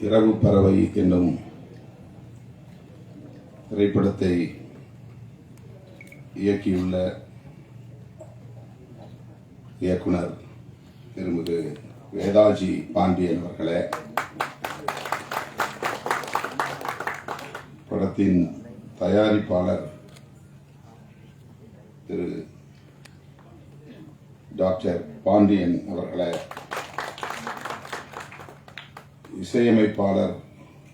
இரவு பறவை என்னும் திரைப்படத்தை இயக்கியுள்ள இயக்குனர் திருமிகு வேதாஜி பாண்டியன் அவர்களே படத்தின் தயாரிப்பாளர் திரு டாக்டர் பாண்டியன் அவர்களை இசையமைப்பாளர்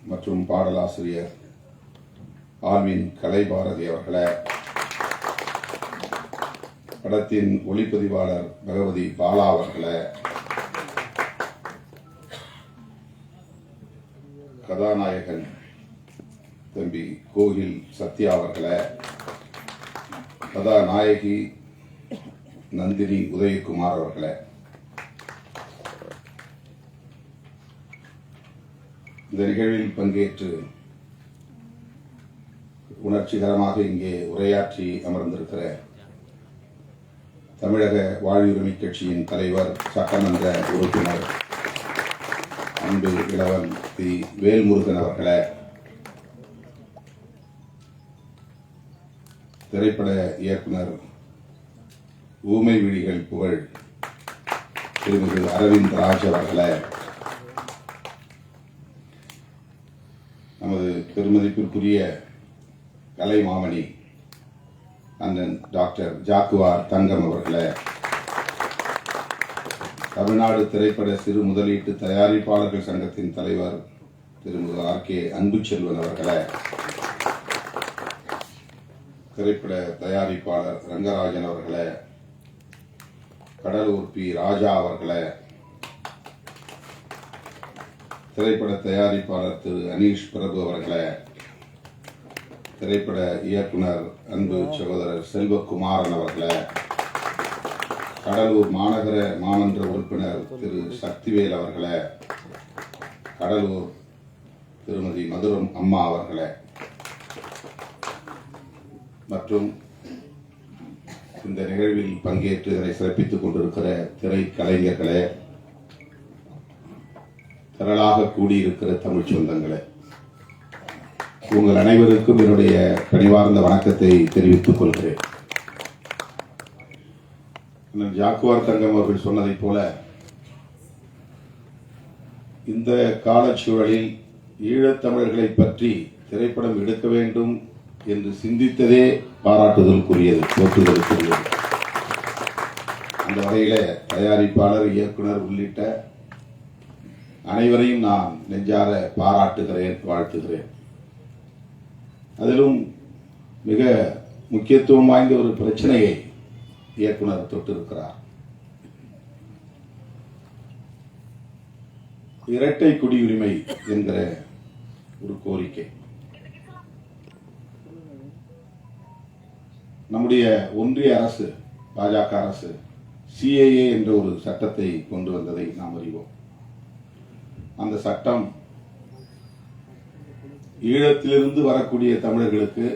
மற்றும் பாடலாசிரியர் ஆல்வின் கலைபாரதி அவர்களை. படத்தின் ஒளிப்பதிவாளர் பகவதி பாலா அவர்களை. கதாநாயகன் தம்பி கோகில் சத்யா அவர்களை. கதாநாயகி நந்தினி உதயகுமார் அவர்களை. இந்த நிகழ்வில் பங்கேற்று உணர்ச்சிகரமாக இங்கே உரையாற்றி அமர்ந்திருக்கிற தமிழக வாழ்வுரிமை கட்சியின் தலைவர் சட்டமன்ற உறுப்பினர் அன்பு இளவன் தி வேல்முருகன் அவர்களே திரைப்பட இயக்குனர் ஊமை விழிகள் புகழ் திருமிகு அரவிந்த் ராஜ் அவர்களே பெருமதிப்பிற்குரிய கலை மாமணி அண்ணன் டாக்டர் ஜாக்குவார் தங்கம் அவர்களே தமிழ்நாடு திரைப்பட சிறு முதலீட்டு தயாரிப்பாளர்கள் சங்கத்தின் தலைவர் திருமதி ஆர் கே அன்புச்செல்வன் அவர்களே திரைப்பட தயாரிப்பாளர் ரங்கராஜன் அவர்களே கடலூர் பி. ராஜா அவர்களே திரைப்பட தயாரிப்பாளர் திரு அனீஷ் பிரபு அவர்களே திரைப்பட இயக்குனர் அன்பு சகோதரர் செல்வகுமாரன் அவர்களே கடலூர் மாநகர மாமன்ற உறுப்பினர் திரு சக்திவேல் அவர்களே கடலூர் திருமதி மதுரம் அம்மா அவர்களே மற்றும் இந்த நிகழ்வில் பங்கேற்று இதனை சிறப்பித்துக் கொண்டிருக்கிற திரைக்கலைஞர்களே திரளாக கூடியிருக்கிற தமிழ் சொந்தங்களே உங்கள் அனைவருக்கும் என்னுடைய பணிவார்ந்த வணக்கத்தை தெரிவித்துக் கொள்கிறேன். ஜாக்குவார் தங்கம் அவர்கள் சொன்னதைப் போல இந்த காலச்சூழலில் ஈழத்தமிழர்களை பற்றி திரைப்படம் எடுக்க வேண்டும் என்று சிந்தித்ததே பாராட்டுதலுக்குரியது போற்றுதலுக்குரியது. அந்த வகையில் தயாரிப்பாளர் இயக்குனர் உள்ளிட்ட அனைவரையும் நான் நெஞ்சார பாராட்டுகிறேன் வாழ்த்துகிறேன். அதிலும் மிக முக்கியத்துவம் வாய்ந்த ஒரு பிரச்சனையை இயக்குனர் தொட்டிருக்கிறார். இரட்டை குடியுரிமை என்கிற ஒரு கோரிக்கை. நம்முடைய ஒன்றிய அரசு பாஜக அரசு சிஏஏ என்ற ஒரு சட்டத்தை கொண்டு வந்ததை நாம் அறிவோம். அந்த சட்டம் ஈழத்திலிருந்து வரக்கூடிய தமிழர்களுக்கு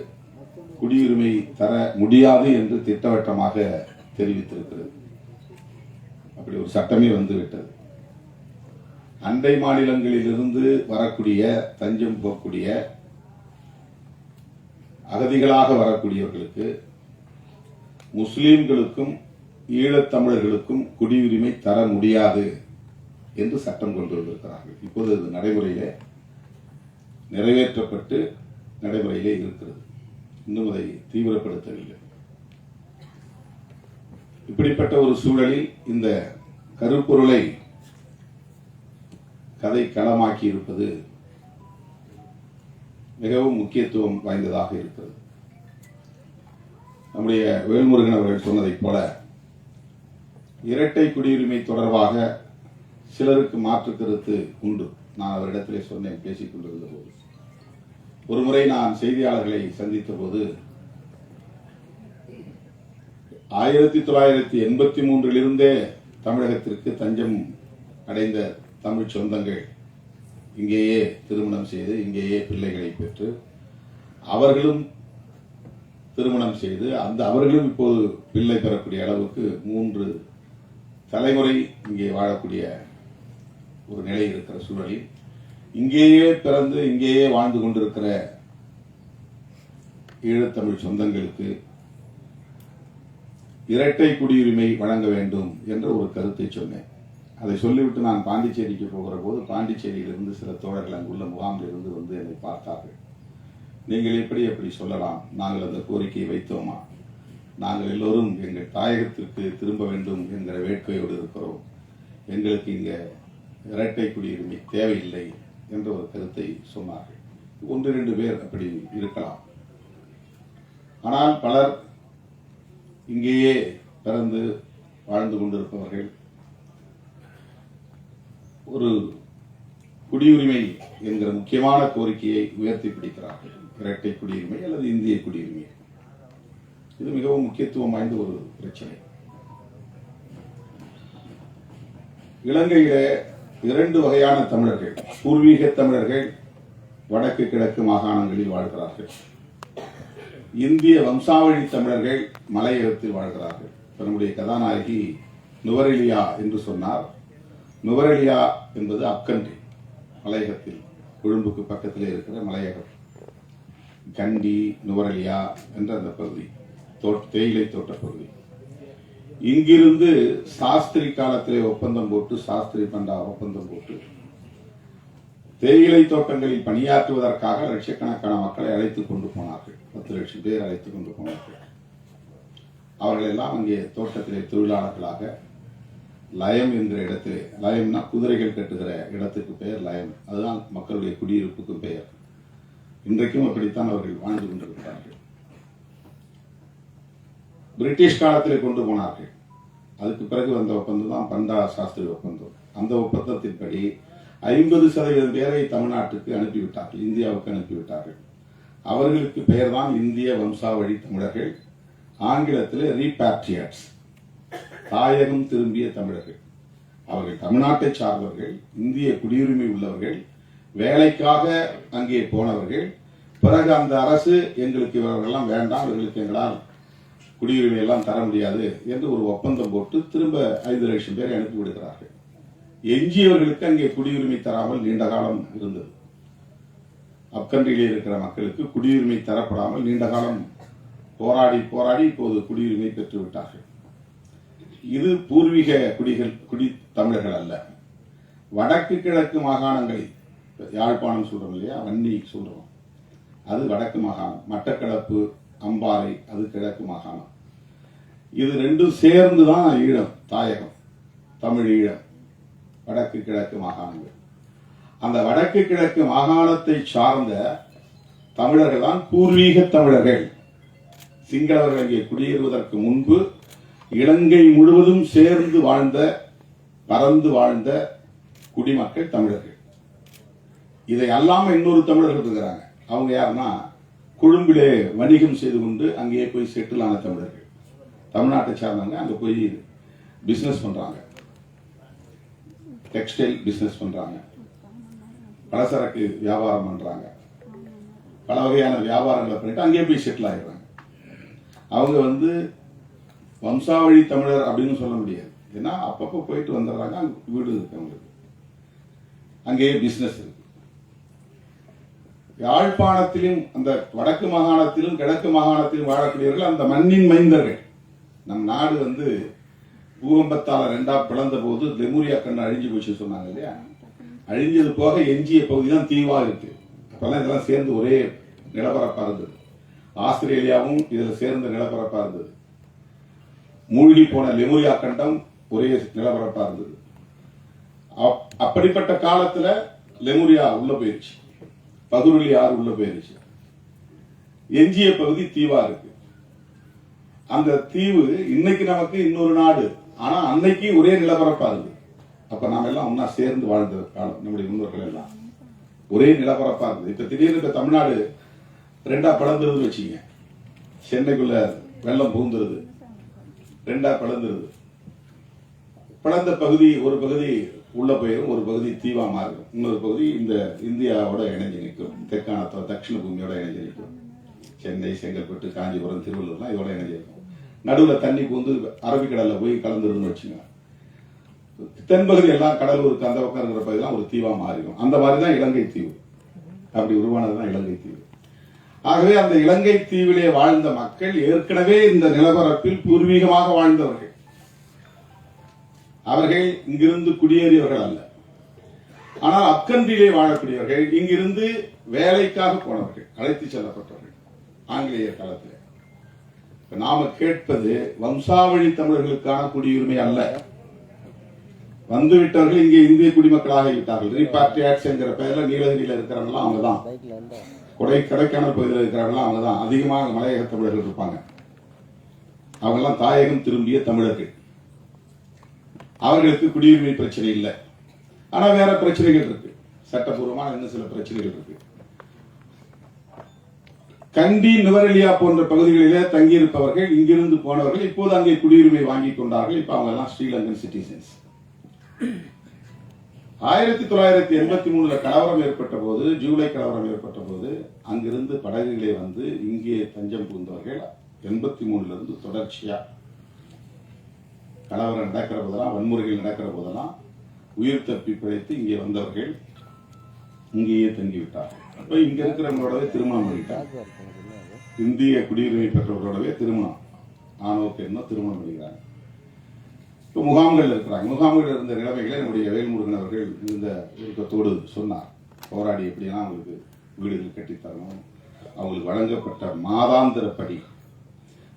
குடியுரிமை தர முடியாது என்று திட்டவட்டமாக தெரிவித்திருக்கிறது. அப்படி ஒரு சட்டமே வந்துவிட்டது. அண்டை மாநிலங்களிலிருந்து வரக்கூடிய தஞ்சம் போகக்கூடிய அகதிகளாக வரக்கூடியவர்களுக்கு முஸ்லீம்களுக்கும் ஈழத்தமிழர்களுக்கும் குடியுரிமை தர முடியாது. என்று சட்டம் கொண்டு வந்திருக்கிறார்கள். இப்போது அது நடைமுறையிலே நிறைவேற்றப்பட்டு நடைமுறையிலே இருக்கிறது. இன்னும் அதை தீவிரப்படுத்தவில்லை. இப்படிப்பட்ட ஒரு சூழலில் இந்த கருப்பொருளை கதை களமாக்கி இருப்பது மிகவும் முக்கியத்துவம் வாய்ந்ததாக இருக்கிறது. நம்முடைய வேல்முருகன் அவர்கள் சொன்னதைப் போல இரட்டை குடியுரிமை தொடர்பாக சிலருக்கு மாற்று கருத்து உண்டு. நான் அவரிடத்திலே சொன்னேன் பேசிக் கொண்டிருந்த போது ஒருமுறை நான் செய்தியாளர்களை சந்தித்த போது ஆயிரத்தி தொள்ளாயிரத்தி எண்பத்தி மூன்றிலிருந்தே தமிழகத்திற்கு தஞ்சம் அடைந்த தமிழ் சொந்தங்கள் இங்கேயே திருமணம் செய்து இங்கேயே பிள்ளைகளை பெற்று அவர்களும் திருமணம் செய்து அந்த அவர்களும் இப்போது பிள்ளை பெறக்கூடிய அளவுக்கு மூன்று தலைமுறை இங்கே வாழக்கூடிய ஒரு நிலை இருக்கிற சூழலில் இங்கேயே பிறந்து இங்கேயே வாழ்ந்து கொண்டிருக்கிற ஈழத்தமிழ் சொந்தங்களுக்கு இரட்டை குடியுரிமை வழங்க வேண்டும் என்ற ஒரு கருத்தை சொன்னேன். அதை சொல்லிவிட்டு நான் பாண்டிச்சேரிக்கு போகிற போது பாண்டிச்சேரியிலிருந்து சில தோழர்கள் அங்குள்ள முகாமிலிருந்து வந்து என்னை பார்த்தார்கள். நீங்கள் எப்படி எப்படி சொல்லலாம்? நாங்கள் அந்த கோரிக்கையை வைத்தோமா? நாங்கள் எல்லோரும் எங்கள் தாயகத்திற்கு திரும்ப வேண்டும் என்கிற வேட்கையோடு இருக்கிறோம். எங்களுக்கு இங்கே இரட்டை குடியுரிமை தேவையில்லை என்ற ஒரு கருத்தை சொன்னார்கள். ஒன்று இரண்டு பேர் அப்படி இருக்கலாம். ஆனால் பலர் இங்கேயே பிறந்து வாழ்ந்து கொண்டிருப்பவர்கள். ஒரு குடியுரிமை என்கிற முக்கியமான கோரிக்கையை உயர்த்தி பிடிக்கிறார்கள். இரட்டை குடியுரிமை அல்லது இந்திய குடியுரிமை. இது மிகவும் முக்கியத்துவம் வாய்ந்த ஒரு பிரச்சனை. இலங்கையில இரண்டு வகையான தமிழர்கள். பூர்வீக தமிழர்கள் வடக்கு கிழக்கு மாகாணங்களில் வாழ்கிறார்கள். இந்திய வம்சாவழி தமிழர்கள் மலையகத்தில் வாழ்கிறார்கள். இப்ப நம்முடைய கதாநாயகி நுவரெலியா என்று சொன்னார். நுவரெலியா என்பது அக்கன்றி மலையகத்தில் கொழும்புக்கு பக்கத்திலே இருக்கிற மலையகம். கண்டி நுவரெலியா என்ற அந்த பகுதி தேயிலை தோட்ட பகுதி. இங்கிருந்து சாஸ்திரி காலத்திலே ஒப்பந்தம் போட்டு சாஸ்திரி பண்டா ஒப்பந்தம் போட்டு தேயிலை தோட்டங்களில் பணியாற்றுவதற்காக லட்சக்கணக்கான மக்களை அழைத்துக் கொண்டு போனார்கள். பத்து லட்சம் பேர் அழைத்துக் கொண்டு போனார்கள். அவர்கள் எல்லாம் அங்கே தோட்டத்திலே தொழிலாளர்களாக லயம் என்கிற இடத்திலே லயம்னா குதிரைகள் கட்டுகிற இடத்துக்கு பெயர் லயம். அதுதான் மக்களுடைய குடியிருப்புக்கு பெயர். இன்றைக்கும் அப்படித்தான் அவர்கள் வாழ்ந்து கொண்டிருக்கிறார்கள் பிரிட்டிஷ் காலத்தில் கொண்டு போனார்கள். அதுக்கு பிறகு வந்த ஒப்பந்தம் தான் பண்டா சாஸ்திரி ஒப்பந்தம். அந்த ஒப்பந்தத்தின்படி ஐம்பது சதவீதம் பேரை தமிழ்நாட்டுக்கு அனுப்பிவிட்டார்கள் இந்தியாவுக்கு அனுப்பிவிட்டார்கள். அவர்களுக்கு பெயர் தான் இந்திய வம்சாவழி தமிழர்கள் ஆங்கிலத்தில் ரீபாட்ரியாட்ஸ் தாயகம் திரும்பிய தமிழர்கள். அவர்கள் தமிழ்நாட்டை சார்ந்தவர்கள் இந்திய குடியுரிமை உள்ளவர்கள் வேலைக்காக அங்கே போனவர்கள். பிறகு அந்த அரசு எங்களுக்கு இவர்களெல்லாம் வேண்டாம் இவர்களுக்கு எங்களால் குடியுரிமை எல்லாம் தர முடியாது என்று ஒரு ஒப்பந்தம் போட்டு திரும்ப ஐந்து லட்சம் பேரை அனுப்பி விடுகிறார்கள். எஞ்சியவர்களுக்கு அங்கே குடியுரிமை தராமல் நீண்ட காலம் இருந்தது. அப்கன்றிலே இருக்கிற மக்களுக்கு குடியுரிமை தரப்படாமல் நீண்ட காலம் போராடி போராடி இப்போது குடியுரிமை பெற்று விட்டார்கள். இது பூர்வீக குடிகள் குடி தமிழர்கள் அல்ல. வடக்கு கிழக்கு மாகாணங்களில் யாழ்ப்பாணம் சொல்றோம் இல்லையா? வன்னி சொல்றோம். அது வடக்கு மாகாணம். மட்டக்களப்பு அம்பாறை அது கிழக்கு மாகாணம். இது ரெண்டும் சேர்ந்து தான் ஈழம் தாயகம் தமிழ் ஈழம் வடக்கு கிழக்கு மாகாணங்கள். அந்த வடக்கு கிழக்கு மாகாணத்தை சார்ந்த தமிழர்கள் தான் பூர்வீக தமிழர்கள். சிங்களவர்கள் இங்கே குடியேறுவதற்கு முன்பு இலங்கை முழுவதும் சேர்ந்து வாழ்ந்த பறந்து வாழ்ந்த குடிமக்கள் தமிழர்கள். இதை அல்லாமல் இன்னொரு தமிழர்கள் இருக்கிறாங்க அவங்க யாருன்னா கொழும்பிலே வணிகம் செய்து கொண்டு அங்கேயே போய் செட்டில் ஆன தமிழர்கள். தமிழ்நாட்டை சார்ந்தவங்க அங்கே போய் பிஸ்னஸ் பண்ணுறாங்க டெக்ஸ்டைல் பிஸ்னஸ் பண்ணுறாங்க பலசரக்கு வியாபாரம் பண்ணுறாங்க பல வகையான வியாபாரங்களை பண்ணிட்டு அங்கேயே போய் செட்டில் ஆயிடுறாங்க. அவங்க வந்து வம்சாவழி தமிழர் அப்படின்னு சொல்ல முடியாது. ஏன்னா அப்பப்போ போயிட்டு வந்துடுறாங்க அங்கே வீடு இருக்கு அவங்களுக்கு. அங்கேயே பிஸ்னஸ் இருக்கு. யாழ்ப்பாணத்திலும் அந்த வடக்கு மாகாணத்திலும் கிழக்கு மாகாணத்திலும் வாழக்கூடியவர்கள் அந்த மண்ணின் மைந்தர்கள். நம் நாடு வந்து பூகம்பத்தால ரெண்டா பிளந்த போது லெமூரியா கண்ணு அழிஞ்சு போச்சு சொன்னாங்க இல்லையா? அழிஞ்சது போக எஞ்சிய பகுதி தான் தீவா இருக்கு. அப்பெல்லாம் இதெல்லாம் சேர்ந்து ஒரே நிலப்பரப்பா இருந்தது. ஆஸ்திரேலியாவும் இதுல சேர்ந்த நிலப்பரப்பா இருந்தது. மூழ்கி போன லெமூரியா கண்டம் ஒரே நிலப்பரப்பா இருந்தது. அப்- அப்படிப்பட்ட காலத்துல லெமூரியா உள்ள போயிடுச்சு பகுருளி ஆறு உள்ள போயிருச்சு எஞ்சிய பகுதி தீவா இருக்கு. அந்த தீவு இன்னைக்கு நமக்கு இன்னொரு நாடு. ஆனா அன்னைக்கு ஒரே நிலப்பரப்பா இருக்கு அப்ப நாம எல்லாம் ஒன்னா சேர்ந்து வாழ்ந்த காலம் நம்முடைய முன்னோர்கள் எல்லாம். ஒரே நிலப்பரப்பா இருந்தது. இப்ப திடீர்னு இப்ப தமிழ்நாடு ரெண்டா பிளந்துருதுன்னு வச்சுங்க சென்னைக்குள்ள வெள்ளம் பூந்துருது ரெண்டா பிளந்துருது பிளந்த பகுதி ஒரு பகுதி உள்ள போயிடும் ஒரு பகுதி தீவா மாறும் இன்னொரு பகுதி இந்த இந்தியாவோட இணைஞ்சு நிற்கும். தெற்கான தட்சிண பூமியோட இணைஞ்சு நிற்கும். சென்னை செங்கல்பட்டு காஞ்சிபுரம் திருவள்ளூர்லாம் இதோட இணைஞ்சு நடுவில் தண்ணி பூந்து அரபிக்கடல்ல போய் கலந்துருன்னு வச்சுங்க தென்பகுதி எல்லாம் கடலூருக்கு அந்த பக்கம் இருக்கிற பகுதியெல்லாம் ஒரு தீவா மாறிடும் அந்த மாதிரி தான் இலங்கை தீவு. அப்படி உருவானது தான் இலங்கை தீவு. ஆகவே அந்த இலங்கை தீவிலே வாழ்ந்த மக்கள் ஏற்கனவே இந்த நிலப்பரப்பில் பூர்வீகமாக வாழ்ந்தவர்கள். அவர்கள் இங்கிருந்து குடியேறியவர்கள் அல்ல. ஆனால் அக்கன்றிலே வாழக்கூடியவர்கள் இங்கிருந்து வேலைக்காக போனவர்கள் அழைத்து செல்லப்பட்டவர்கள் ஆங்கிலேயர் காலத்தில். நாம கேட்பது வம்சாவழி தமிழர்களுக்கான குடியுரிமை அல்ல. வந்துவிட்டவர்கள் இங்கே இந்திய குடிமக்களாக விட்டார்கள். ரீபாட்ரியாட்ஸ் என்கிற பெயர்ல நீலகிரியில இருக்கிறவங்க அவங்க தான் கொடை கொடைக்கானல் பகுதியில் இருக்கிறவங்க அவங்க தான் அதிகமாக மலையக தமிழர்கள் இருப்பாங்க. அவங்கெல்லாம் தாயகம் திரும்பிய தமிழர்கள். அவர்களுக்கு குடியுரிமை பிரச்சனை இல்லை. ஆனா வேற பிரச்சனைகள் இருக்கு. சட்டபூர்வமான இன்னும் சில பிரச்சனைகள் இருக்கு. கண்டி நுவரெலியா போன்ற பகுதிகளிலே தங்கியிருப்பவர்கள் இங்கிருந்து போனவர்கள் இப்போது அங்கே குடியுரிமை வாங்கி கொண்டார்கள். இப்ப அவங்க எல்லாம் ஸ்ரீலங்கன் சிட்டிசன்ஸ். ஆயிரத்தி தொள்ளாயிரத்தி எண்பத்தி மூணுல கலவரம் ஏற்பட்ட போது ஜூலை கலவரம் ஏற்பட்ட போது அங்கிருந்து படகுகளே வந்து இங்கே தஞ்சம் புகுந்தவர்கள் எண்பத்தி மூணுல இருந்து தொடர்ச்சியா கலவரம் நடக்கிற போதெல்லாம் வன்முறைகள் நடக்கிற போதெல்லாம் உயிர் தப்பி பிழைத்து இங்கே வந்தவர்கள் இங்கேயே தங்கிவிட்டார்கள். அப்ப இங்க இருக்கிறவங்களோடவே திருமணம் பண்ணிட்டாங்க. இந்திய குடியுரிமை பெற்றவர்களோடவே திருமணம். ஆணோ பெண்ணோ திருமணம் பண்ணிக்கிறாங்க. இப்போ முகாம்கள் இருக்கிறாங்க. முகாம்கள் இருந்த நிலைமைகளை நம்முடைய வேல்முருகன் அவர்கள் இந்த விருப்பத்தோடு சொன்னார். போராடி எப்படியெல்லாம் அவங்களுக்கு வீடுகள் கட்டித்தரணும் அவங்களுக்கு வழங்கப்பட்ட மாதாந்திர படி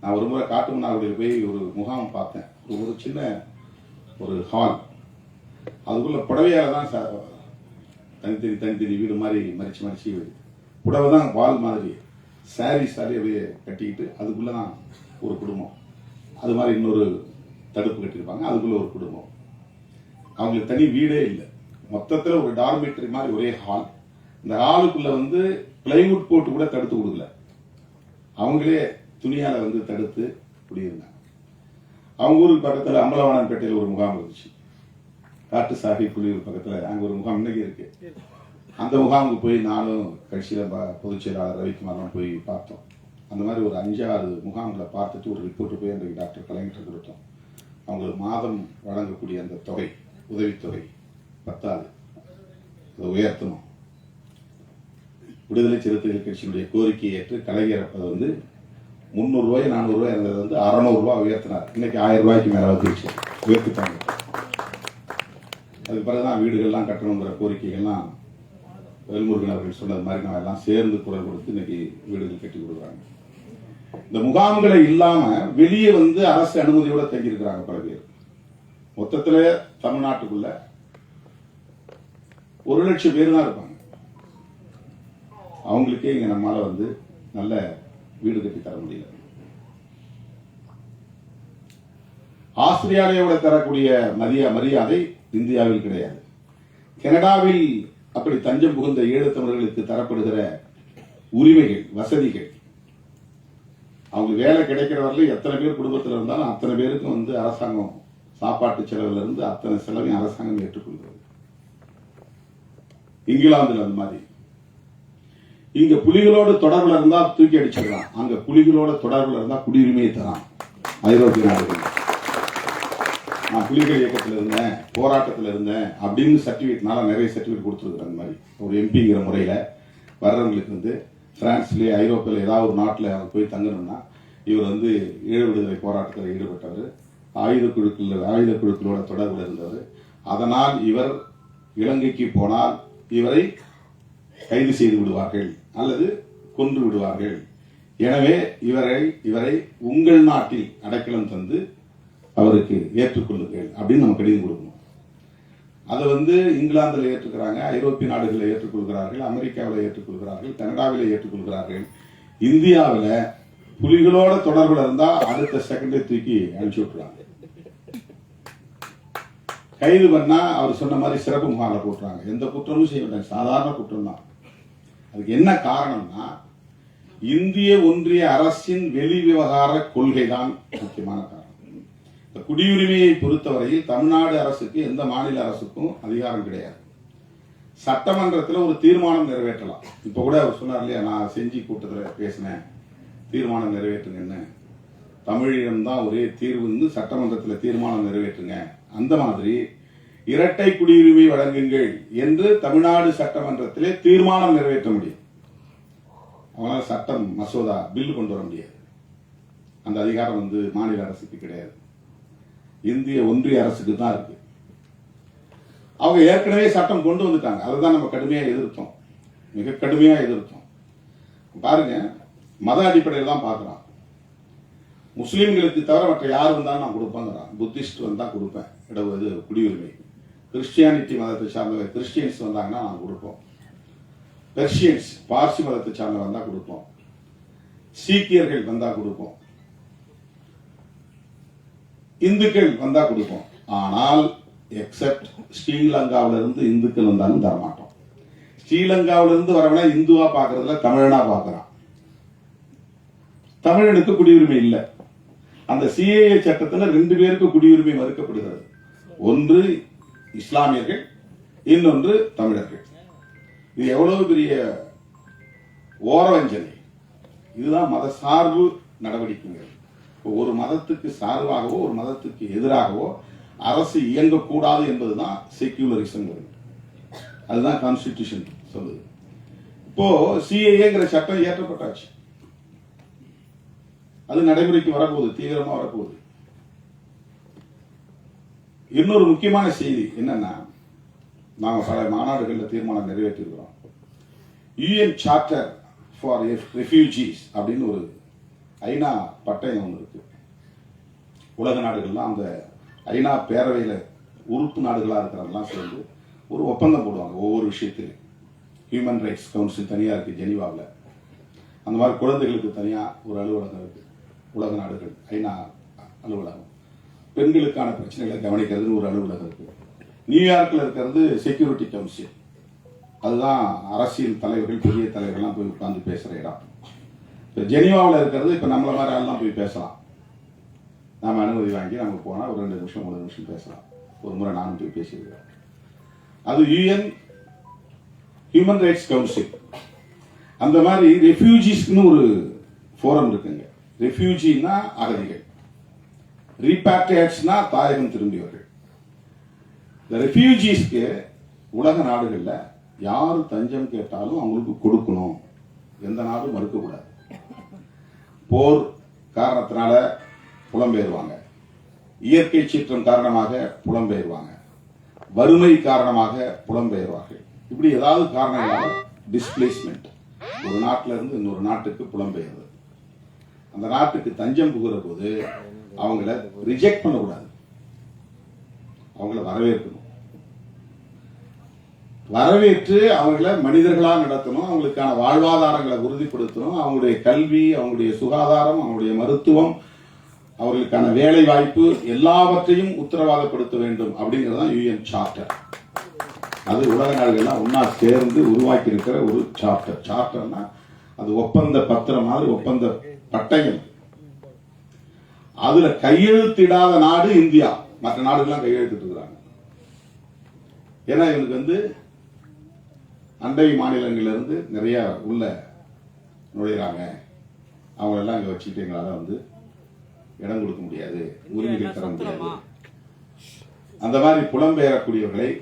நான் ஒரு முறை காட்டுமன்னார்குடியில் போய் ஒரு முகாம் பார்த்தேன். ஒரு சின்ன ஒரு ஹால் அதுக்குள்ள புடவையால தான் சார் தனித்தனி தனித்தனி வீடு மாதிரி மறிச்சு மறிச்சு புடவை தான் வால் மாதிரி. சாரி சாரி அப்படியே கட்டிக்கிட்டு அதுக்குள்ள தான் ஒரு குடும்பம். அது மாதிரி இன்னொரு தடுப்பு கட்டியிருப்பாங்க. அதுக்குள்ள ஒரு குடும்பம். அவங்களுக்கு தனி வீடே இல்லை. மொத்தத்தில் ஒரு டார்மெட்ரி மாதிரி ஒரே ஹால் இந்த ஹாலுக்குள்ள வந்து பிளைவுட் போட்டு கூட தடுத்து கொடுக்கல. அவங்களே துணியால வந்து தடுத்து குடியிருந்தாங்க. அவங்க ஊருக்கு பக்கத்தில் அம்பலவாணன்பேட்டையில் ஒரு முகாம் இருந்துச்சு. காட்டு சாகி புலியூர் பக்கத்தில் அங்கே ஒரு முகாம் இன்னைக்கு இருக்கு. அந்த முகாமுக்கு போய் நானும் கட்சியில் பொதுச் செயலாளர் ரவிக்குமார்லாம் போய் பார்த்தோம். அந்த மாதிரி ஒரு அஞ்சாறு முகாம்களை பார்த்துட்டு ஒரு ரிப்போர்ட் போய் அன்றைக்கு டாக்டர் கலைஞர் கொடுத்தோம். அவங்களுக்கு மாதம் வழங்கக்கூடிய அந்த தொகை உதவித்தொகை பத்தாது. அதை உயர்த்தணும். விடுதலை சிறுத்தைகள் கட்சியினுடைய கோரிக்கையை ஏற்று கலைஞர் அதை வந்து முந்நூறு ரூபாய் நானூறு ரூபாய் இருந்தது வந்து அறநூறு ரூபாய் உயர்த்தினார். இன்னைக்கு ஆயிரம் ரூபாய்க்கு மேலே வந்துருச்சு உயர்த்திட்டாங்க. அதுக்கு பிறகு தான் வீடுகள்லாம் கட்டணுங்கிற கோரிக்கைகள்லாம் வேல்முருகன் அவர்கள் சொன்னது மாதிரி நான் எல்லாம் சேர்ந்து குரல் கொடுத்து இன்னைக்கு வீடுகள் கட்டி கொடுக்குறாங்க. இந்த முகாம்களை இல்லாம வெளியே வந்து அரசு அனுமதியோட தங்கியிருக்கிறாங்க பல பேர். மொத்தத்துல தமிழ்நாட்டுக்குள்ள ஒரு லட்சம் பேர் தான் இருப்பாங்க. அவங்களுக்கே இங்க நம்மளால வந்து நல்ல வீடு கட்டி தர முடியல. ஆஸ்திரேலியாவோட தரக்கூடிய மரிய மரியாதை இந்தியாவில் கிடையாது. கனடாவில் அப்படி தஞ்சம் புகுந்த ஈழத்தமிழர்களுக்கு தரப்படுகிற உரிமைகள் வசதிகள் அவங்க வேலை கிடைக்கிற வரல எத்தனை பேர் குடும்பத்தில் இருந்தாலும் அத்தனை பேருக்கும் வந்து அரசாங்கம் சாப்பாட்டு செலவுல இருந்து அத்தனை செலவையும் அரசாங்கம் ஏற்றுக்கொள்கிறது. இங்கிலாந்துல அந்த மாதிரி. இங்க புலிகளோட தொடர்பில் இருந்தா தூக்கி அடிச்சிடலாம். அங்க புலிகளோட தொடர்புல இருந்தா குடியுரிமையை தரான் ஐரோப்பிய நாடுகள். நான் புலிகள் இயக்கத்தில் இருந்தேன் போராட்டத்தில் இருந்தேன் அப்படின்னு சர்டிஃபிகேட்னால நிறைய சர்டிஃபிகேட் கொடுத்துருக்குறேன் அந்த மாதிரி. ஒரு எம்பிங்கிற முறையில் வர்றவங்களுக்கு வந்து பிரான்ஸ்லேயே ஐரோப்பியில் ஏதாவது ஒரு நாட்டில் அவர் போய் தங்கணும்னா இவர் வந்து ஈழ விடுதலை போராட்டத்தில் ஈடுபட்டவர். ஆயுத குழுக்கள் ஆயுத குழுக்களோட தொடர்பில் இருந்தவர். அதனால் இவர் இலங்கைக்கு போனால் இவரை கைது செய்து விடுவார்கள் அல்லது கொன்று விடுவார்கள். எனவே இவரை இவரை உங்கள் நாட்டில் அடைக்கலம் தந்து அவருக்கு ஏற்றுக்கொள்ளுங்கள் அப்படின்னு நம்ம கடிதம் கொடுக்கணும். அதை வந்து இங்கிலாந்துல ஏற்றுக்கிறாங்க ஐரோப்பிய நாடுகளில் ஏற்றுக்கொள்கிறார்கள் அமெரிக்காவில் ஏற்றுக்கொள்கிறார்கள் கனடாவில் ஏற்றுக்கொள்கிறார்கள் இந்தியாவில் புலிகளோட தொடர்பில் இருந்தால் அடுத்த செகண்டே தூக்கி அனுப்பிச்சு விட்டுறாங்க கைது பண்ணா அவர் சொன்ன மாதிரி சிறப்பு முகாமில் போட்டுறாங்க எந்த குற்றமும் செய்ய மாட்டாங்க. சாதாரண குற்றம் தான் அதுக்கு என்ன காரணம்னா இந்திய ஒன்றிய அரசின் வெளி விவகார கொள்கை தான் முக்கியமான காரணம். இந்த குடியுரிமையை பொறுத்தவரையில் தமிழ்நாடு அரசுக்கு எந்த மாநில அரசுக்கும் அதிகாரம் கிடையாது. சட்டமன்றத்தில் ஒரு தீர்மானம் நிறைவேற்றலாம். இப்ப கூட அவர் சொன்னார் இல்லையா நான் செஞ்சி கூட்டத்தில் பேசினேன். தீர்மானம் நிறைவேற்றுங்கன்னு தமிழிடம் தான் ஒரே தீர்வுன்னு சட்டமன்றத்தில் தீர்மானம் நிறைவேற்றுங்க. அந்த மாதிரி இரட்டை குடியுரிமை வழங்குங்கள் என்று தமிழ்நாடு சட்டமன்றத்திலே தீர்மானம் நிறைவேற்ற முடியும். அவங்களால சட்டம் மசோதா பில் கொண்டு வர முடியாது. அந்த அதிகாரம் வந்து மாநில அரசுக்கு கிடையாது. இந்திய ஒன்றிய அரசுக்கு தான் இருக்கு. அவங்க ஏற்கனவே சட்டம் கொண்டு வந்துட்டாங்க. அதுதான் நம்ம கடுமையா எதிர்த்தோம். மிக கடுமையா எதிர்த்தோம். பாருங்க மத அடிப்படையில் தான் பார்க்கறான். முஸ்லீம்களுக்கு தவிர மற்ற யார் வந்தாலும் நான் கொடுப்பேங்கிறான் புத்திஸ்ட் வந்தா கொடுப்பேன். இடம் இது குடியுரிமை. கிறிஸ்டியானிட்டி மதத்தை சார்ந்தவர் கிறிஸ்டியன்ஸ் வந்தாங்கன்னா நாங்கள் கொடுப்போம். பெர்ஷியன்ஸ் பார்சி மதத்தை சார்ந்த வந்தால் கொடுப்போம். சீக்கியர்கள் வந்தால் கொடுப்போம். இந்துக்கள் வந்தா கொடுப்போம். ஆனால் எக்ஸப்ட் ஸ்ரீலங்காவில இருந்து இந்துக்கள் வந்தாலும் தரமாட்டோம். ஸ்ரீலங்காவில இருந்து இந்துவா பார்க்கறதுல தமிழனா பார்க்கறான் தமிழனுக்கு குடியுரிமை இல்லை. அந்த சிஏஏ சட்டத்தில் ரெண்டு பேருக்கு குடியுரிமை மறுக்கப்படுகிறது. ஒன்று இஸ்லாமியர்கள் இன்னொன்று தமிழர்கள். இது எவ்வளவு பெரிய ஓரவஞ்சனை. இதுதான் மத சார்பு நடவடிக்கைகள். இப்போ ஒரு மதத்துக்கு சார்பாகவோ ஒரு மதத்துக்கு எதிராகவோ அரசு இயங்கக்கூடாது என்பதுதான் செக்யூலரிசம் அதுதான் கான்ஸ்டிடியூஷன் சொல்லுது. இப்போ சிஏஏங்கிற சட்டம் இயற்றப்பட்டாச்சு அது நடைமுறைக்கு வரப்போகுது தீவிரமா வரப்போகுது. இன்னொரு முக்கியமான செய்தி என்னன்னா நாங்கள் பல மாநாடுகளில் தீர்மானம் நிறைவேற்றிருக்கிறோம். யூஎன் சார்ட்டர் ஃபார் ரெஃப்யூஜிஸ் அப்படின்னு ஒரு ஐநா பட்டயம் ஒன்று இருக்கு. உலக நாடுகள்லாம் அந்த ஐநா பேரவையில் உறுப்பு நாடுகளாக இருக்கிறதெல்லாம் சேர்ந்து ஒரு ஒப்பந்தம் போடுவாங்க ஒவ்வொரு விஷயத்திலும். ஹியூமன் ரைட்ஸ் கவுன்சில் தனியாக இருக்குது ஜெனீவாவில். அந்த மாதிரி குழந்தைகளுக்கு தனியாக ஒரு அலுவலகம் இருக்குது உலக நாடுகள் ஐநா அலுவலகம். பெண்களுக்கான பிரச்சனைகளை கவனிக்கிறதுன்னு ஒரு அலுவலகம் இருக்கு. நியூயார்க்கில் இருக்கிறது செக்யூரிட்டி கவுன்சில் அதுதான் அரசியல் தலைவர்கள் பெரிய தலைவர்கள்லாம் போய் உட்கார்ந்து பேசுகிற இடம். இப்போ ஜெனீவாவில் இருக்கிறது இப்போ நம்மள மாதிரி ஆள்லாம் போய் பேசலாம். நாம அனுமதி வாங்கி நம்ம போனால் ஒரு ரெண்டு நிமிஷம் மூணு நிமிஷம் பேசலாம். ஒரு முறை நானும் போய் பேசியிருக்கிறேன். அது யூஎன் ஹியூமன் ரைட்ஸ் கவுன்சில் அந்த மாதிரி ரெஃப்யூஜிஸ்னு ஒரு ஃபோரம் இருக்குங்க. ரெஃப்யூஜின்னா அகதிகள். ரீபாட்ரியாட்ஸ்னா தாயகம் திரும்பியவர்கள். இந்த ரெஃப்யூஜிஸ்க்கு உலக நாடுகளில் யார் தஞ்சம் கேட்டாலும் அவங்களுக்கு கொடுக்கணும். எந்த நாடும் மறுக்கக்கூடாது. போர் காரணத்தினால புலம்பெயர்வாங்க. இயற்கை சீற்றம் காரணமாக புலம்பெயர்வாங்க. வறுமை காரணமாக புலம்பெயர்வார்கள். இப்படி ஏதாவது காரணங்களால் டிஸ்பிளேஸ்மெண்ட் ஒரு நாட்டில இருந்து இன்னொரு நாட்டுக்கு புலம்பெயர்வு. அந்த நாட்டுக்கு தஞ்சம் புகுற போது அவங்கள ரிஜெக்ட் பண்ணக்கூடாது. அவங்கள வரவேற்கணும். வரவேற்று அவங்கள மனிதர்களாக நடத்தணும் அவங்களுக்கான வாழ்வாதாரங்களை உறுதிப்படுத்தணும் அவங்களுடைய கல்வி அவங்களுடைய சுகாதாரம் அவங்களுடைய மருத்துவம் அவர்களுக்கான வேலை வாய்ப்பு எல்லாவற்றையும் உத்தரவாதப்படுத்த வேண்டும் அப்படிங்கிறது தான் யூஎன் சார்ட்டர் அது உலக நாடுகள்லாம் ஒன்னா சேர்ந்து உருவாக்கி இருக்கிற ஒரு சார்ட்டர் சார்ட்டர்னா அது ஒப்பந்த பத்திரம் மாதிரி ஒப்பந்த பட்டயம். அதுல கையெழுத்திடாத நாடு இந்தியா. மற்ற நாடுகள்லாம் கையெழுத்திட்டு இருக்கிறாங்க. ஏன்னா இவனுக்கு வந்து அண்டை மாநிலங்கள்ல இருந்து நிறைய உள்ள நுழையிறாங்க. அவங்க எல்லாம் இங்க வச்சுக்கிட்டு எங்களால வந்து இடம் கொடுக்க முடியாது. உரிமைகள் தர முடியாது. அந்த மாதிரி புலம்பெயரக்கூடியவர்களை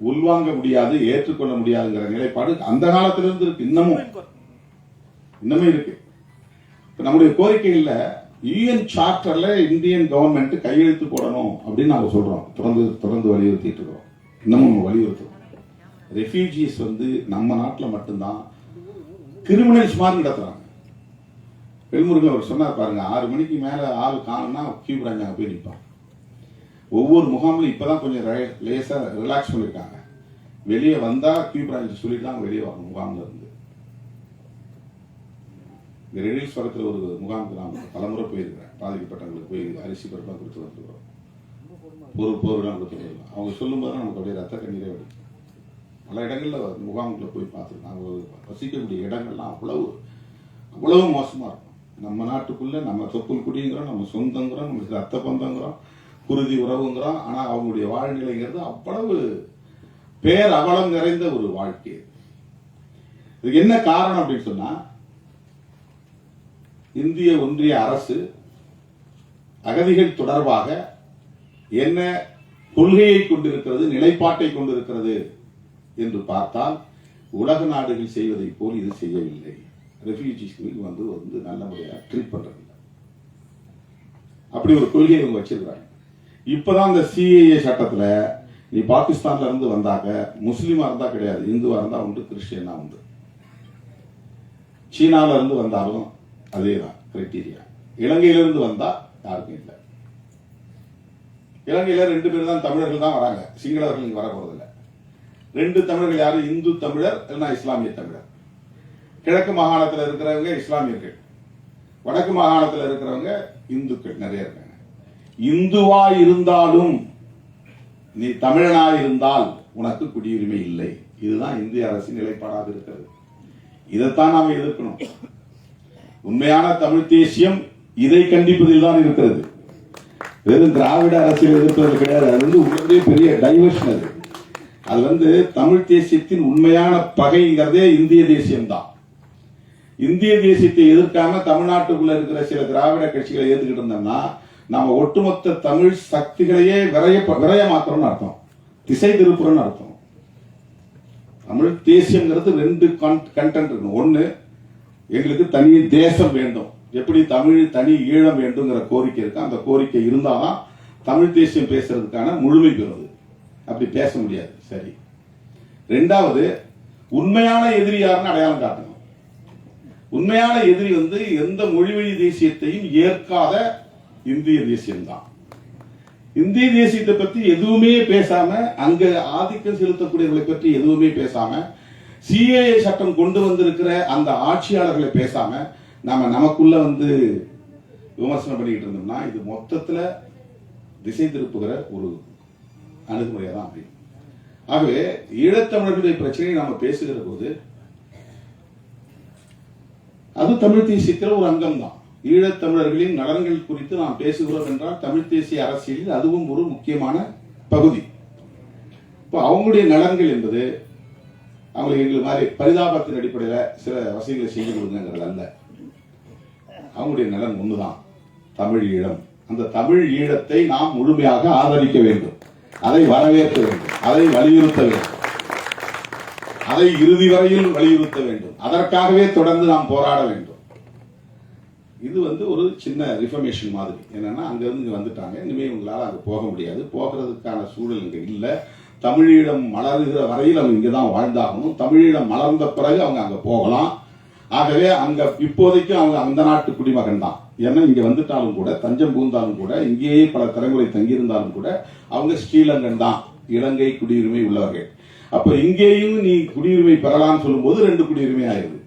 உள்வாங்க முடியாது ஏற்றுக்கொள்ள முடியாதுங்கிற நிலைப்பாடு அந்த காலத்திலிருந்து இருக்கு. இன்னமும். இன்னமும் இருக்கு. இப்ப நம்முடைய கோரிக்கைகள்ல யூஎன் சார்ட்டர்ல இந்தியன் கவர்மெண்ட் கையெழுத்து போடணும் அப்படின்னு நாங்கள் சொல்றோம். தொடர்ந்து தொடர்ந்து வலியுறுத்திட்டு இருக்கிறோம் இன்னமும் நம்ம வலியுறுத்துறோம். ரெஃப்யூஜிஸ் வந்து நம்ம நாட்டில் மட்டும்தான் கிரிமினல்ஸ் மாதிரி நடத்துறாங்க. வெல்முருகன் அவர் சொன்னார் பாருங்க ஆறு மணிக்கு மேலே ஆள் காணும்னா கியூ பிராஞ்ச் அங்கே போய் நிற்பான் ஒவ்வொரு முகாம்லையும் இப்பதான் கொஞ்சம் லேசாக ரிலாக்ஸ் பண்ணியிருக்காங்க வெளியே வந்தால் கியூ பிரான்ச் சொல்லிட்டு தான் வெளியே வரணும் முகாம்ல இருந்து. இந்த ரெடில்ஸ்வரத்தில் ஒரு முகாமுக்கு நான் பலமுறை போயிருக்கிறேன். பாதிக்கப்பட்டவங்களுக்கு போய் அரிசி பருப்பாக கொடுத்து வந்துருக்கிறோம் பொருள் பொருளாக கொடுத்து வந்துருக்கோம் அவங்க சொல்லும்போது நமக்கு அப்படியே ரத்த கண்ணீரே வருது பல இடங்களில் முகாமுக்குள்ள போய் பார்த்துருக்கோம். அவங்க வசிக்கக்கூடிய இடங்கள்லாம் அவ்வளவு அவ்வளவு மோசமாக இருக்கும். நம்ம நாட்டுக்குள்ளே நம்ம தொப்புள் குடிங்கிறோம் நம்ம சொந்தங்கிறோம் நம்மளுக்கு ரத்த பந்தங்கிறோம் குருதி உறவுங்கிறோம். ஆனால் அவங்களுடைய வாழ்நிலைங்கிறது அவ்வளவு பேர் அவலம் நிறைந்த ஒரு வாழ்க்கை. இதுக்கு என்ன காரணம் அப்படின்னு சொன்னால் இந்திய ஒன்றிய அரசு அகதிகள் தொடர்பாக என்ன கொள்கையை கொண்டிருக்கிறது நிலைப்பாட்டை கொண்டிருக்கிறது என்று பார்த்தால் உலக நாடுகள் செய்வதை போல் இது செய்யவில்லை. ரெஃப்யூஜிஸ்களுக்கு வந்து வந்து நல்ல முறையாக ட்ரீட் பண்றதில்லை. அப்படி ஒரு கொள்கையை இவங்க வச்சிருக்கிறாங்க. இப்பதான் இந்த சிஏஏ சட்டத்துல நீ பாகிஸ்தான்ல இருந்து வந்தாக்க முஸ்லீமா இருந்தா கிடையாது இந்துவா இருந்தா உண்டு கிறிஸ்டியனா உண்டு. சீனால இருந்து வந்தாலும் அதேதான் கிரைட்டீரியா இலங்கையில இருந்து வந்தா யாருக்கும் இல்லை. இலங்கையில ரெண்டு பேர் தான் தமிழர்கள் தான் வராங்க. சிங்களவர்கள் இங்க வர போறதில்ல ரெண்டு தமிழர்கள் யாரு? இந்து தமிழர் இல்லைன்னா இஸ்லாமிய தமிழர். கிழக்கு மாகாணத்துல இருக்கிறவங்க இஸ்லாமியர்கள். வடக்கு மாகாணத்துல இருக்கிறவங்க இந்துக்கள் நிறைய இருக்காங்க. இந்துவா இருந்தாலும் நீ தமிழனா இருந்தால் உனக்கு குடியுரிமை இல்லை. இதுதான் இந்திய அரசின் நிலைப்பாடாக இருக்கிறது. இதைத்தான் நாம எதிர்க்கணும். உண்மையான தமிழ் தேசியம் இதை கண்டிப்பதில் தான் இருக்கிறது. வெறும் திராவிட அரசியல் எதிர்ப்பது கிடையாது. அது வந்து உள்ளதே பெரிய டைவர்ஷன் அது. அது வந்து தமிழ் தேசியத்தின் உண்மையான பகைங்கிறதே இந்திய தேசியம்தான். இந்திய தேசியத்தை எதிர்க்காம தமிழ்நாட்டுக்குள்ள இருக்கிற சில திராவிட கட்சிகளை எதிர்த்துக்கிட்டு இருந்தோம்னா நாம ஒட்டுமொத்த தமிழ் சக்திகளையே விரைய விரயமாக்குறோம்னு அர்த்தம். திசை திருப்புறோம்னு அர்த்தம். தமிழ் தேசியங்கிறது ரெண்டு கண்டென்ட் இருக்கணும் ஒன்னு எங்களுக்கு தனி தேசம் வேண்டும். எப்படி தமிழ் தனி ஈழம் வேண்டுங்கிற கோரிக்கை இருக்கு? அந்த கோரிக்கை இருந்தால்தான் தமிழ் தேசியம் பேசுறதுக்கான முழுமை பெறுது. அப்படி பேச முடியாது. சரி. ரெண்டாவது உண்மையான எதிரி யாருன்னு அடையாளம் காட்டணும். உண்மையான எதிரி வந்து எந்த மொழிவழி தேசியத்தையும் ஏற்காத இந்திய தேசியம்தான். இந்திய தேசியத்தை பத்தி எதுவுமே பேசாம அங்க ஆதிக்கம் செலுத்தக்கூடியவர்களை பற்றி எதுவுமே பேசாம சிஏஏ சட்டம் கொண்டு வந்திருக்கிற அந்த ஆட்சியாளர்களை பேசாம நாம நமக்குள்ள வந்து விமர்சனம் பண்ணிக்கிட்டு இருந்தோம்னா இது மொத்தத்துல திசை திருப்புகிற ஒரு அணுகுமுறையா தான் அமையும். ஆகவே ஈழத்தமிழர்களுடைய பிரச்சனையை நாம பேசுகிற போது அது தமிழ் தேசியத்தில் ஒரு அங்கம் தான். ஈழத்தமிழர்களின் நலன்கள் குறித்து நாம் பேசுகிறோம் என்றால் தமிழ் தேசிய அரசியலில் அதுவும் ஒரு முக்கியமான பகுதி. இப்போ அவங்களுடைய நலன்கள் என்பது அவங்களுக்கு எங்களுக்கு மாதிரி பரிதாபத்தின் அடிப்படையில் சில வசதிகளை செய்து கொடுங்கிறது அல்ல. அவங்களுடைய நலன் ஒண்ணுதான். தமிழ் ஈழம். அந்த தமிழ் ஈழத்தை நாம் முழுமையாக ஆதரிக்க வேண்டும். அதை வரவேற்க வேண்டும். அதை வலியுறுத்த வேண்டும். அதை இறுதி வரையில் வலியுறுத்த வேண்டும். அதற்காகவே தொடர்ந்து நாம் போராட வேண்டும். இது வந்து ஒரு சின்ன ரிஃபர்மேஷன் மாதிரி. என்னன்னா அங்கிருந்து இங்க வந்துட்டாங்க. இனிமேல் உங்களால அங்கே போக முடியாது. போகிறதுக்கான சூழல் இங்க இல்லை. தமிழீழம் மலருகிற வரையில் அவங்க இங்கதான் வாழ்ந்தாகணும். தமிழீழம் மலர்ந்த பிறகு அவங்க அங்க போகலாம். ஆகவே அங்க இப்போதைக்கும் அவங்க அந்த நாட்டு குடிமகன் தான். ஏன்னா இங்க வந்துட்டாலும் கூட தஞ்சம் பூந்தாலும் கூட இங்கேயே பல தலைமுறை தங்கியிருந்தாலும் கூட அவங்க ஸ்ரீலங்கன் தான். இலங்கை குடியுரிமை உள்ளவர்கள். அப்ப இங்கேயும் நீ குடியுரிமை பெறலாம்னு சொல்லும்போது ரெண்டு குடியுரிமை ஆயிருது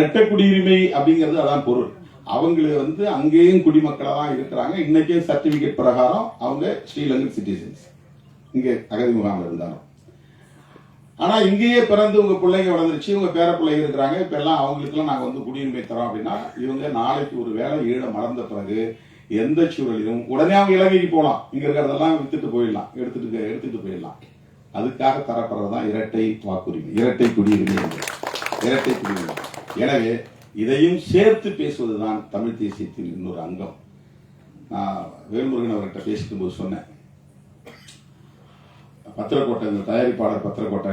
ரெட்டை குடியுரிமை அப்படிங்கிறது அதான் பொருள். அவங்களுக்கு வந்து அங்கேயும் குடிமக்களாக தான் இருக்கிறாங்க. இன்னைக்கே சர்டிபிகேட் பிரகாரம் அவங்க ஸ்ரீலங்கன் சிட்டிசன்ஸ் இங்கே அகதி முகாமில் இருந்தாலும். ஆனா இங்கேயே பிறந்து உங்க பிள்ளைங்க வளர்ந்துருச்சு உங்க பேர பிள்ளைங்க இருக்கிறாங்க இப்ப எல்லாம் அவங்களுக்குலாம் நாங்க வந்து குடியுரிமை தரோம் அப்படின்னா இவங்க நாளைக்கு ஒரு வேலை ஈழ மறந்த பிறகு எந்த சூழலிலும் உடனே அவங்க இலங்கைக்கு போகலாம். இங்க இருக்கிறதெல்லாம் வித்துட்டு போயிடலாம். எடுத்துட்டு எடுத்துட்டு போயிடலாம். அதுக்காக தரப்படுறதுதான் இரட்டை வாக்குரிமை இரட்டை குடியுரிமை இரட்டை குடியுரிமை. எனவே இதையும் சேர்த்து பேசுவதுதான் தமிழ் தேசியத்தின் இன்னொரு அங்கம். நான் வேல்முருகன் அவர்கிட்ட பேசிக்கும் போது சொன்னேன். பத்திரக்கோட்டை இந்த தயாரிப்பாளர் பத்திரக்கோட்டை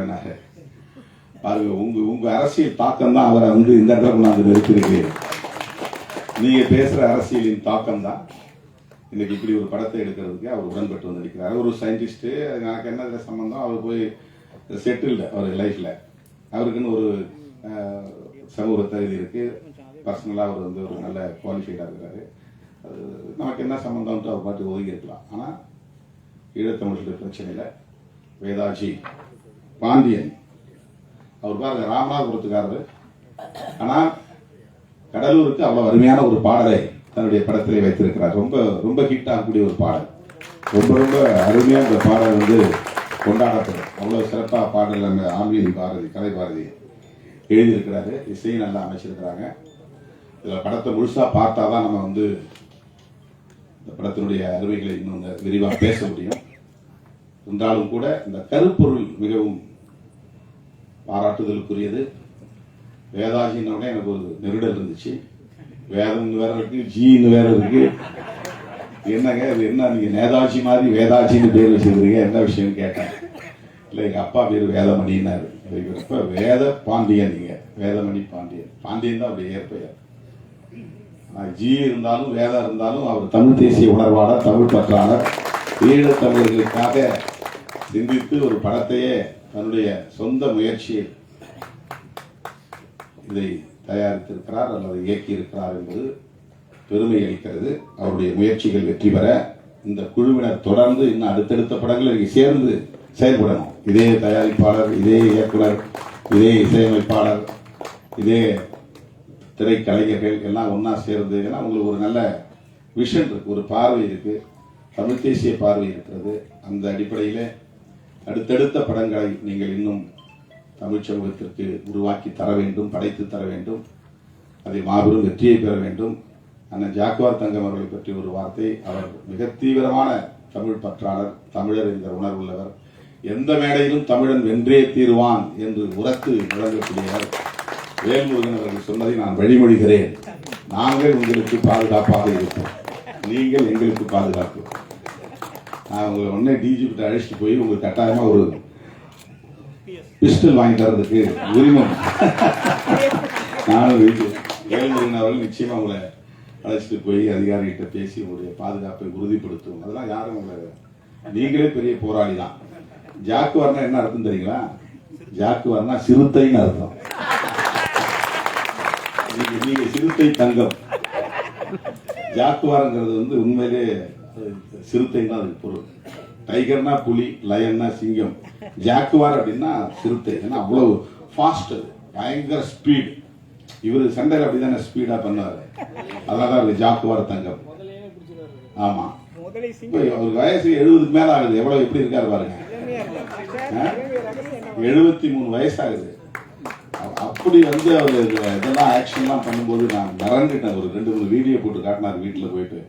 பாருங்க உங்க உங்க அரசியல் தாக்கம் தான் அவரை வந்து இந்த இடத்துல நான் நிறுத்திருக்கு நீங்க பேசுற அரசியலின் தாக்கம் தான் இன்னைக்கு இப்படி ஒரு படத்தை எடுக்கிறதுக்கு அவர் உடன்பட்டு வந்து ஒரு சயின்டிஸ்ட் எனக்கு என்ன இதுல சம்பந்தம்? அவர் போய் செட்டில் அவர் லைஃப்ல அவருக்குன்னு ஒரு அஹ், சமூக தகுதி இருக்கு. பர்சனலாக அவர் வந்து ஒரு நல்ல குவாலிஃபைடாக இருக்கிறாரு. நமக்கு என்ன சம்பந்தம்ட்டு அவர் பாட்டு ஒதுங்கி இருக்கலாம் ஆனால் ஈழத்தமிழர்களுடைய பிரச்சனையில் வேதாஜி பாண்டியன். அவர் பாருங்க ராமநாதபுரத்துக்காரர். ஆனால் கடலூருக்கு அவ்வளவு அருமையான ஒரு பாடலை தன்னுடைய படத்திலே வைத்திருக்கிறார். ரொம்ப ரொம்ப ஹிட் ஆகக்கூடிய ஒரு பாடல். ரொம்ப ரொம்ப அருமையா இந்த பாடல் வந்து கொண்டாடப்படும். அவ்வளவு சிறப்பாக பாடல் அந்த ஆம்பியன் பாரதி கலை பாரதி எழுதியிருக்கிறாரு. இசையும் நல்லா அமைச்சிருக்கிறாங்க. இதில் படத்தை பார்த்தா பார்த்தாதான் நம்ம வந்து இந்த படத்தினுடைய அருமைகளை இன்னும் விரிவாக பேச முடியும். என்றாலும் கூட இந்த கருப்பொருள் மிகவும் பாராட்டுதலுக்குரியது. வேதாகினோட எனக்கு ஒரு நெருடல் இருந்துச்சு. வேதம்னு வேற இருக்கு ஜீன்னு வேற இருக்கு. என்னங்க அது என்ன நீங்க நேதாஜி மாதிரி வேதாஜின்னு பேர் வச்சிருக்கீங்க என்ன விஷயம்னு கேட்டேன். இல்லை எங்க அப்பா பேர் வேதமணின்னாரு. இப்ப வேத பாண்டியன் நீங்க வேதமணி பாண்டியன். பாண்டியன் தான் அப்படி ஏற்பெயர். ஜி இருந்தாலும் வேதா இருந்தாலும் அவர் தமிழ் தேசிய உணர்வாளர் தமிழ் பற்றாளர் ஈழத்தமிழர்களுக்காக சிந்தித்து ஒரு படத்தையே தன்னுடைய சொந்த முயற்சியில் இதை தயாரித்திருக்கிறார் அல்லது இயக்கியிருக்கிறார் என்பது பெருமை அளிக்கிறது. அவருடைய முயற்சிகள் வெற்றி பெற இந்த குழுவினர் தொடர்ந்து இன்னும் அடுத்தடுத்த படங்கள் சேர்ந்து செயல்படணும். இதே தயாரிப்பாளர் இதே இயக்குனர் இதே இசையமைப்பாளர் இதே திரைக்கலைஞர்கள் எல்லாம் ஒன்றா சேர்ந்து ஏன்னா உங்களுக்கு ஒரு நல்ல விஷன் இருக்கு ஒரு பார்வை இருக்கு. தமிழ் தேசிய பார்வை இருக்கிறது. அந்த அடிப்படையிலே அடுத்தடுத்த படங்களை நீங்கள் இன்னும் தமிழ் சமூகத்திற்கு உருவாக்கி தர வேண்டும் படைத்து தர வேண்டும். அதை மாபெரும் வெற்றியை பெற வேண்டும். அண்ணன் ஜாக்குவார் தங்கம் அவர்களை பற்றி ஒரு வார்த்தை. அவர் மிக தீவிரமான தமிழ் பற்றாளர் தமிழர் என்கிற உணர்வுள்ளவர். எந்த மேடையிலும் தமிழன் வென்றே தீருவான் என்று உரத்து விளங்கக்கூடியவர் வேல்முருகன் அவர்கள் சொன்னதை நான் வழிமொழிகிறேன். நாங்கள் உங்களுக்கு பாதுகாப்பாக இருப்போம். நீங்கள் எங்களுக்கு பாதுகாப்பு. நான் உங்களை உடனே டிஜிபிட்ட அழைச்சிட்டு போய் உங்களுக்கு கட்டாயமா ஒரு பிஸ்டல் வாங்கி தரதுக்கு உரிமம். நானும் வீட்டு வேல்முருகன் அவர்கள் நிச்சயமா உங்களை அழைச்சிட்டு போய் அதிகாரிகிட்ட பேசி உங்களுடைய பாதுகாப்பை உறுதிப்படுத்தும் அதெல்லாம் யாரும் உங்களை நீங்களே பெரிய போராளி தான். ஜாக்குவார்னா என்ன அர்த்தம் தெரியுங்களா? ஜாக்குவார்னா சிறுத்தைன்னு அர்த்தம். நீங்க சிறுத்தை தங்கம். ஜாக்குவாரங்கிறது வந்து உண்மையிலே சிறுத்தை தான் அதுக்கு பொருள். டைகர்னா புலி லயன்னா சிங்கம். ஜாக்குவார் அப்படின்னா சிறுத்தை ஏன்னா அவ்வளவு ஃபாஸ்ட் பயங்கர ஸ்பீட் இவரு சண்டையில் அப்படிதானே ஸ்பீடா பண்ணாரு அதனால அவரு ஜாக்குவார் தங்கம். ஆமா. முதலை இப்ப அவர் வயசு எழுபதுக்கு மேல ஆகுது. எவ்வளவு எப்படி இருக்காரு பாருங்க. எழுபத்தி மூணு வயசாகுது. அப்படி வந்து அவர் இதெல்லாம் ஆக்ஷன்லாம் பண்ணும்போது நான் மிரண்டுட்டேன் ஒரு ரெண்டு மூணு வீடியோ போட்டு காட்டினார் வீட்டுல போயிட்டு.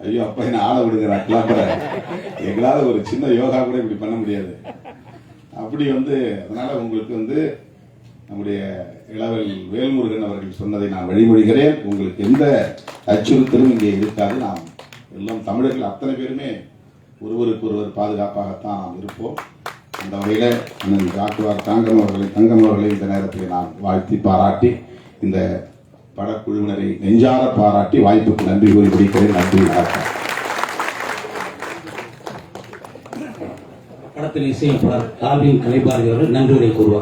ஐயோ அப்பா என்ன ஆள விடுங்கிறான் கிளம்புற எங்களால ஒரு சின்ன யோகா கூட இப்படி பண்ண முடியாது. அப்படி வந்து அதனால உங்களுக்கு வந்து நம்முடைய இளவல் வேல்முருகன் அவர்கள் சொன்னதை நான் வழிமொழிகிறேன். உங்களுக்கு எந்த அச்சுறுத்தலும் இங்கே இருக்காது. நாம் எல்லாம் தமிழர்கள் அத்தனை பேருமே ஒருவருக்கு ஒருவர் பாதுகாப்பாகத்தான் நாம் இருப்போம். அந்த வகையில் அண்ணன் டாக்டர் தாங்கம் அவர்களை தங்கம் அவர்களை இந்த நேரத்தில் நான் வாழ்த்தி பாராட்டி இந்த படக்குழுவினரை நெஞ்சார பாராட்டி வாய்ப்புக்கு நன்றி கூறி முடிக்கிறேன். நன்றி வணக்கம். படத்தில் இசையமைப்பாளர் காவியின் கலைபாரதி அவர்கள் நன்றி கூறுவார்.